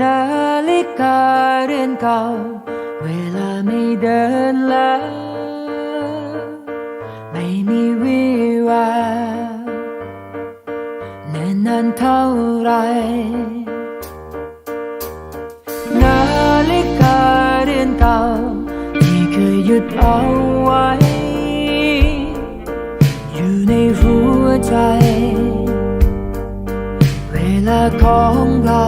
นาฬิกาเรือนเก่า เวลาไม่เดินแล้ว ไม่มีวี่แววเนิ่นนานเท่าไรนาฬิกาเรือนเก่า ที่เคยหยุดเอาไว้ ใจ เวลาของเรา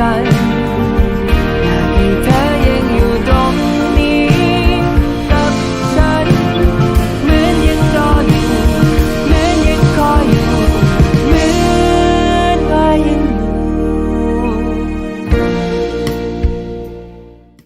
cae.